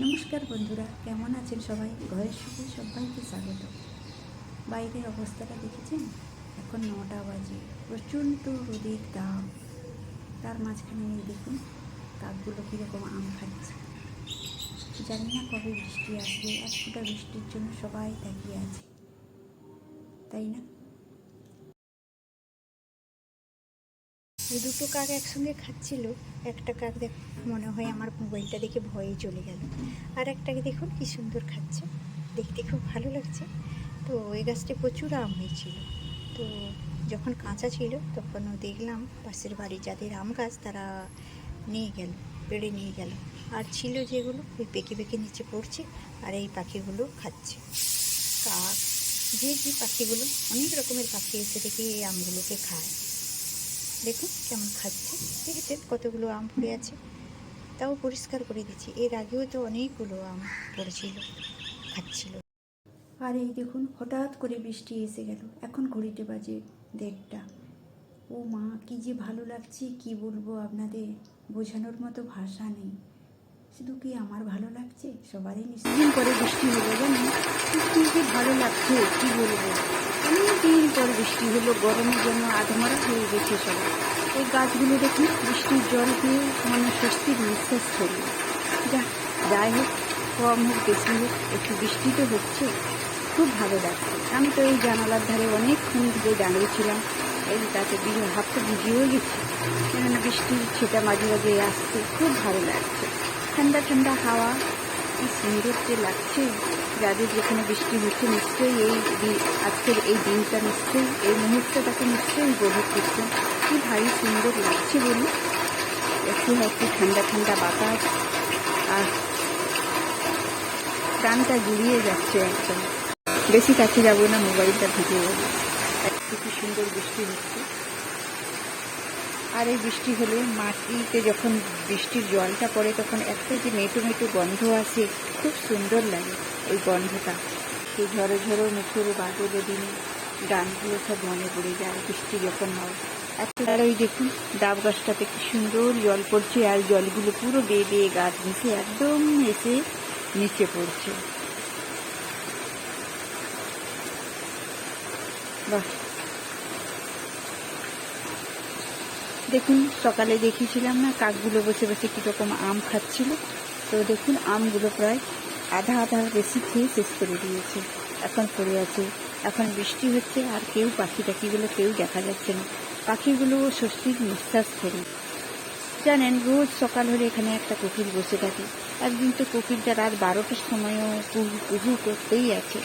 নমস্কার বন্ধুরা, কেমন আছেন সবাই? ঘরের সুখে সবাইকে স্বাগত। বাইরের অবস্থাটা দেখেছেন? এখন নটা বাজে, প্রচণ্ড রোদের দাম তার মাঝখানে দেখুন কাকগুলো কীরকম আম খাচ্ছে। জানি না কবে বৃষ্টি আসবে, এক ফোঁটা বৃষ্টির জন্য সবাই তাকিয়ে আছে। তাই না? দুটো কাক একসঙ্গে খাচ্ছিল, একটা কাক দেখ, মনে হয় আমার মোবাইলটা দেখে ভয়ে চলে গেল। আর একটাকে দেখুন কি সুন্দর খাচ্ছে, দেখতে খুব ভালো লাগছে। তো ওই গাছটা প্রচুর আম হয়েছিল। তো যখন কাঁচা ছিল, তখনও দেখলাম পাশের বাড়ি যাদের আম গাছ, তারা নিয়ে গেল, পেড়ে নিয়ে গেল। আর ছিল যেগুলো, ওই পেকে পেকে নিচে পড়ছে, আর এই পাখিগুলো খাচ্ছে। কাক, যে যে পাখিগুলো, অনেক রকমের পাখি এসে দেখে এই আমগুলোকে খায়। দেখুন কেমন খাচ্ছে। দেখেছেন কতগুলো আম পড়ে আছে, তাও পরিষ্কার করে দিচ্ছি। এর আগেও তো অনেকগুলো আম পড়েছিল, খাচ্ছিল। আর এই দেখুন, হঠাৎ করে বৃষ্টি এসে গেল। এখন ঘড়িতে বাজে দেড়টা। ও মা, কি যে ভালো লাগছে, কি বলব আপনাদের? বোঝানোর মতো ভাষা নেই। শুধু কি আমার ভালো লাগছে? সবারই নিশ্চয়ই পরে বৃষ্টি হলো জানেন কি ভালো লাগছে, কি বলব? অনেক দিন পর বৃষ্টি হলো গরমের জন্য আধমরা হয়ে গেছে সবাই। এই গাছগুলো দেখুন বৃষ্টির জল দিয়ে মানে স্বস্তির নিঃশ্বাস ফেলল যা যাই হোক, কম হোক, বেশি হোক, একটু বৃষ্টি তো হচ্ছে। খুব ভালো লাগছে। আমি তো এই জানালার ধারে অনেকক্ষণ ধরে দাঁড়িয়েছিলাম এই তাতে হাতটা ভিজিয়েও গেছি। কেননা বৃষ্টির ছেটা মাঝে মাঝে আসছে। খুব ভালো লাগছে। ঠান্ডা ঠান্ডা হাওয়া কি সুন্দর যে লাগছে, যাদের যেখানে বৃষ্টি হচ্ছে, নিশ্চয়ই এই আজকের এই দিনটা নিশ্চয়ই, এই মুহূর্তটাকে নিশ্চয়ই উপভোগ করছে। কি ভারী সুন্দর লাগছে বলুন। একটু একটু ঠান্ডা ঠান্ডা বাতাস, আর প্রাণটা জুড়িয়ে যাচ্ছে একদম। বেশি কাছে যাব না, মোবাইলটা যাব। একটু কি সুন্দর বৃষ্টি হচ্ছে। আর এই বৃষ্টি হলে মাটিতে যখন বৃষ্টির জলটা পড়ে, তখন একটা যে মেটু মেটু গন্ধ আসে, খুব সুন্দর লাগে ওই গন্ধটা। সেই ঝড়ো ঝড়ো মুখর বাদলের দিনে গানগুলো সব মনে পড়ে যায়, বৃষ্টি যখন হয়। আর ওই দেখুন, ডাব গাছটাতে কি সুন্দর জল পড়ছে, আর জলগুলো পুরো বেয়ে বেয়ে গাছ ভেসে একদম এসে নিচে পড়ছে। বাহ! দেখুন, সকালে দেখিয়েছিলাম না, কাকগুলো বসে বসে কীরকম আম খাচ্ছিল। তো দেখুন, আমগুলো প্রায় আধা আধা বেশি খেয়ে শেষ করে দিয়েছে। এখন পড়ে আছে, এখন বৃষ্টি হচ্ছে, আর কেউ পাখি টাখিগুলো কেউ দেখা যাচ্ছে না। পাখিগুলো স্বস্তির নিঃশ্বাস ফেলে। জানেন, রোজ সকাল হলে এখানে একটা কোকিল বসে থাকে। একদিন তো কোকিলটা রাত বারোটার সময়ও কুহু কুহু করতেই আছে।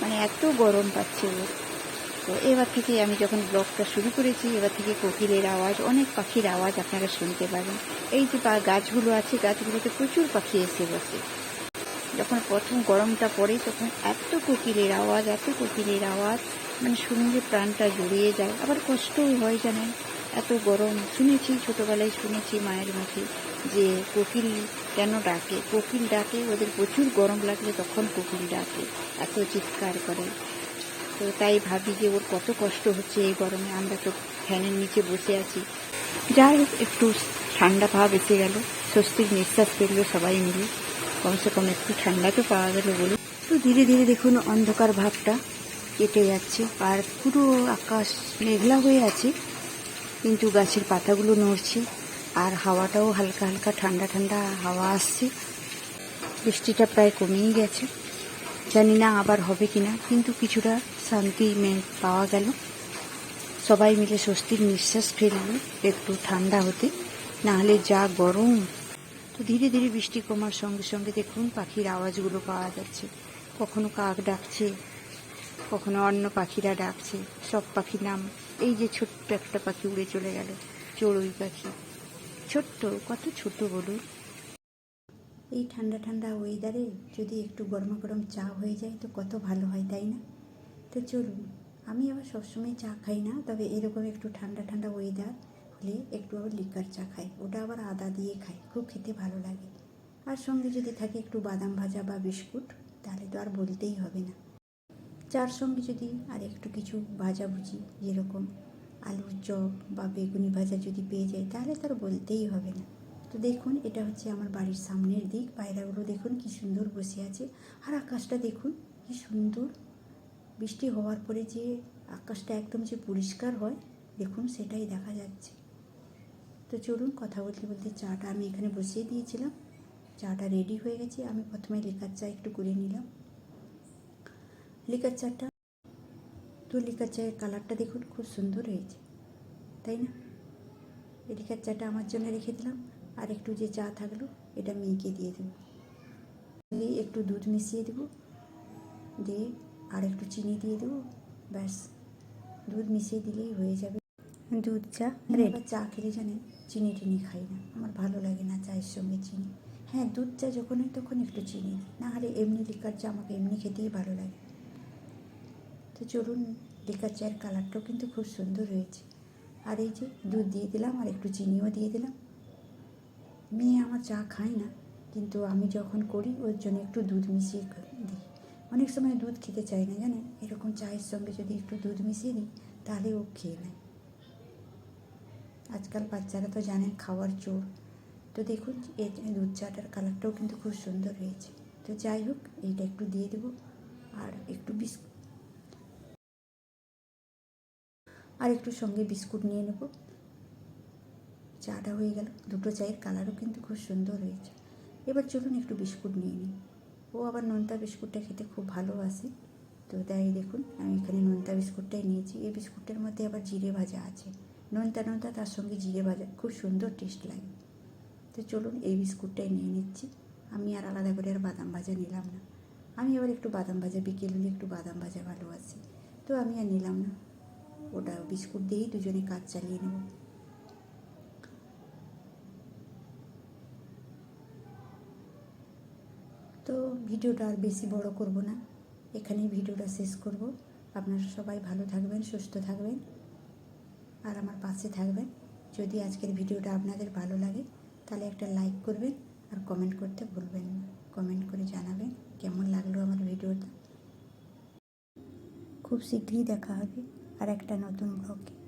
মানে এত গরম পাচ্ছে ওর। তো এবার থেকে আমি যখন ব্লগটা শুরু করেছি, এবার থেকে কোকিলের আওয়াজ, অনেক পাখির আওয়াজ আপনারা শুনতে পাবেন। এই যে গাছগুলো আছে, গাছগুলোতে প্রচুর পাখি এসে বসে। যখন প্রথম গরমটা পড়ে, তখন এত কোকিলের আওয়াজ, এত কোকিলের আওয়াজ। মানে শুনলে প্রাণটা জড়িয়ে যায়, আবার কষ্টও হয় জানেন। এত গরম, শুনেছি, ছোটোবেলায় শুনেছি মায়ের মুখে যে কোকিল কেন ডাকে? কোকিল ডাকে, ওদের প্রচুর গরম লাগলে তখন কোকিল ডাকে, এত চিৎকার করে। তো তাই ভাবি যে ওর কত কষ্ট হচ্ছে এই গরমে, আমরা তো ফ্যানের নিচে বসে আছি। যাই হোক, একটু ঠান্ডা ভাব এসে গেল স্বস্তির নিঃশ্বাস ফেলল সবাই মিলে। কমসে কম একটু ঠান্ডা তো পাওয়া গেল বলে। তো ধীরে ধীরে দেখুন অন্ধকার ভাবটা কেটে যাচ্ছে, আর পুরো আকাশ মেঘলা হয়ে আছে, কিন্তু গাছের পাতাগুলো নড়ছে, আর হাওয়াটাও হালকা হালকা ঠান্ডা ঠান্ডা হাওয়া আসছে। বৃষ্টিটা প্রায় কমেই গেছে। জানি না আবার হবে কিনা, কিন্তু কিছুটা শান্তি পাওয়া গেল। সবাই মিলে স্বস্তির নিঃশ্বাস ফেলল, একটু ঠান্ডা হতে। নাহলে যা গরম। তো ধীরে ধীরে বৃষ্টি কমার সঙ্গে সঙ্গে দেখুন পাখির আওয়াজগুলো পাওয়া যাচ্ছে। কখনো কাক ডাকছে, কখনো অন্য পাখিরা ডাকছে। সব পাখির নাম, এই যে ছোট্ট একটা পাখি উড়ে চলে গেল, চড়ুই পাখি। ছোট্ট, কত ছোট বলুন। এই ঠান্ডা ঠান্ডা ওয়েদারে যদি একটু গরমা গরম চা হয়ে যায় তো কত ভালো হয়, তাই না? তো চলুন, আমি আবার সবসময় চা খাই না, তবে এরকম একটু ঠান্ডা ঠান্ডা ওয়েদার হলে একটু আবার লিকার চা খাই। ওটা আবার আদা দিয়ে খাই, খুব খেতে ভালো লাগে। আর সঙ্গে যদি থাকে একটু বাদাম ভাজা বা বিস্কুট, তাহলে তো আর বলতেই হবে না। চার সঙ্গে যদি আর একটু কিছু ভাজাভুজি যেরকম আলুর চপ বা বেগুনি ভাজা যদি পেয়ে যায়, তাহলে তার বলতেই হবে না। তো দেখুন, এটা হচ্ছে আমার বাড়ির সামনের দিক। পায়রাগুলো দেখুন কি সুন্দর বসে আছে। আর আকাশটা দেখুন কি সুন্দর। বৃষ্টি হওয়ার পরে যে আকাশটা একদম যে পরিষ্কার হয়, দেখুন সেটাই দেখা যাচ্ছে। তো চলুন কথা বলতে বলতে চাটা আমি এখানে বসিয়ে দিয়েছিলাম। চাটা রেডি হয়ে গেছে। আমি প্রথমে লিকার চা একটু করে নিলাম। লিকার চাটা, তো লিকার চায়ের কালারটা দেখুন খুব সুন্দর হয়েছে, তাই না? লিকার চাটা আমার জন্য রেখে দিলাম। আর একটু যে চা থাকল এটা মেয়েকে দিয়ে দেবো। দিয়ে একটু দুধ মিশিয়ে দেবো দিয়ে আর একটু চিনি দিয়ে দেবো ব্যাস। দুধ মিশিয়ে দিলেই হয়ে যাবে। দুধ চা রেডি চা খেলে জানেন চিনি টিনি খাই না। আমার ভালো লাগে না চায়ের সঙ্গে চিনি। হ্যাঁ দুধ চা যখন হয় তখন একটু চিনি না হলে এমনি লিকার চা আমাকে এমনি খেতেই ভালো লাগে। তো চলুন লিকার চায়ের কালারটাও কিন্তু খুব সুন্দর হয়েছে। আর এই যে দুধ দিয়ে দিলাম আর একটু চিনিও দিয়ে দিলাম। মেয়ে আমার চা খায় না, কিন্তু আমি যখন করি, ওর জন্য একটু দুধ মিশিয়ে দিই। অনেক সময় দুধ খেতে চায় না, জানেন? এরকম চায়ের সঙ্গে যদি একটু দুধ মিশিয়ে দিই, তাহলে ও খেয়ে নেয়। আজকাল বাচ্চারা তো জানেন খাওয়ার চোর। তো দেখুন যে দুধ চাটার কালারটাও কিন্তু খুব সুন্দর হয়েছে। তো যাই হোক, এইটা একটু দিয়ে দেবো, আর একটু বিস্কুট আর একটু সঙ্গে বিস্কুট নিয়ে নেব। চাটা হয়ে গেল। দুটো চায়ের কালারও কিন্তু খুব সুন্দর হয়েছে। এবার চলুন একটু বিস্কুট নিয়ে নিই। ও আবার নোনতা বিস্কুটটা খেতে খুব ভালোবাসে। তো তাই দেখুন, আমি এখানে নোনতা বিস্কুটটাই নিয়েছি। এই বিস্কুটের মধ্যে আবার জিরে ভাজা আছে। নোনতা নোনতা, তার সঙ্গে জিরে ভাজা। খুব সুন্দর টেস্ট লাগে। তো চলুন এই বিস্কুটটাই নিয়ে নিচ্ছি। আমি আর আলাদা করে আর বাদাম ভাজা নিলাম না। আমি আবার একটু বাদাম ভাজা, বিকেল হলে একটু বাদাম ভাজা ভালোবাসি। তো আমি আর নিলাম না। ওটা বিস্কুট দিয়েই দুজনে কাজ চালিয়ে নেব। তো ভিডিওটা আর বেশি বড় করব না। এখানেই ভিডিওটা শেষ করব। আপনারা সবাই ভালো থাকবেন, সুস্থ থাকবেন আর আমার পাশে থাকবেন। যদি আজকের ভিডিওটা আপনাদের ভালো লাগে, তাহলে একটা লাইক করবেন আর কমেন্ট করতে ভুলবেন না। কমেন্ট করে জানাবেন কেমন লাগল আমার ভিডিওটা। খুব শীঘ্রই দেখা হবে আর একটা নতুন ব্লগে